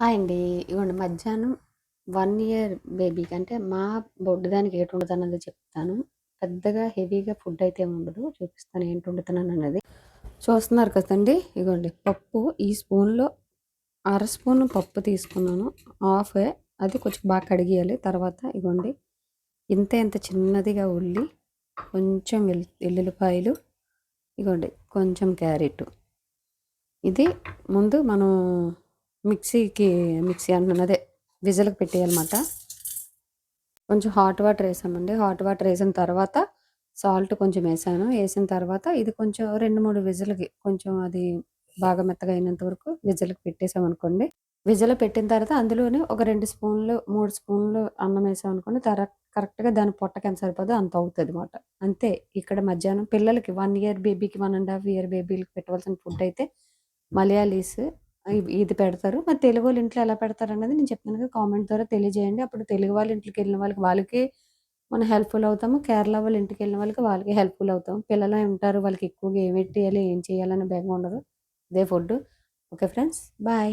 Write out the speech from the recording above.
Hi అండి ఇదిగోండి మధ్యాహ్నం వన్ ఇయర్ బేబీకి అంటే మా బొడ్డు దానికి ఏటి ఉండదు అన్నది చెప్తాను. పెద్దగా హెవీగా ఫుడ్ అయితే ఉండదు. చూపిస్తాను ఏంటి వండుతున్నాను అన్నది. చూస్తున్నారు కదండి ఇగోండి పప్పు ఈ స్పూన్లో అర స్పూన్ పప్పు తీసుకున్నాను. హాఫ్ అది కొంచెం బాగా కడిగేయాలి. తర్వాత ఇగోండి ఇంత ఇంత చిన్నదిగా ఉల్లి కొంచెం వెల్లు వెల్లుల్లిపాయలు ఇగోండి కొంచెం క్యారెట్. ఇది ముందు మనం మిక్సీకి మిక్సీ అంటున్నాను. అదే విజిల్కి పెట్టేయాలన్నమాట కొంచెం హాట్ వాటర్ వేసామండి. హాట్ వాటర్ వేసిన తర్వాత సాల్ట్ కొంచెం వేసాను. వేసిన తర్వాత ఇది కొంచెం రెండు మూడు విజిల్కి కొంచెం అది బాగా మెత్తగా అయినంత వరకు విజిల్కి పెట్టేసామనుకోండి విజిల్ పెట్టిన తర్వాత అందులోనే ఒక రెండు స్పూన్లు మూడు స్పూన్లు అన్నం వేసామనుకోండి తర కరెక్ట్గా దాని పొట్టకి ఎంత సరిపోదో అంత అవుతుంది అనమాట అంతే ఇక్కడ మధ్యాహ్నం పిల్లలకి వన్ ఇయర్ బేబీకి వన్ అండ్ హాఫ్ ఇయర్ బేబీలకి పెట్టవలసిన ఫుడ్ అయితే మలయాళీస్ ఇది పెడతారు. మరి తెలుగు వాళ్ళ ఇంట్లో ఎలా పెడతారు అన్నది నేను చెప్తాను కామెంట్ ద్వారా తెలియజేయండి. అప్పుడు తెలుగు వాళ్ళ ఇంటికి వెళ్ళిన వాళ్ళకి వాళ్ళకి మనం హెల్ప్ఫుల్ అవుతాము. కేరళ వాళ్ళ ఇంటికి వెళ్ళిన వాళ్ళకి వాళ్ళకి హెల్ప్ఫుల్ అవుతాం. పిల్లలు ఉంటారు? వాళ్ళకి ఎక్కువగా ఏమి పెట్టేయాలి? ఏం చేయాలని బెంగ ఉండదు. అదే ఫుడ్ ఓకే ఫ్రెండ్స్ బాయ్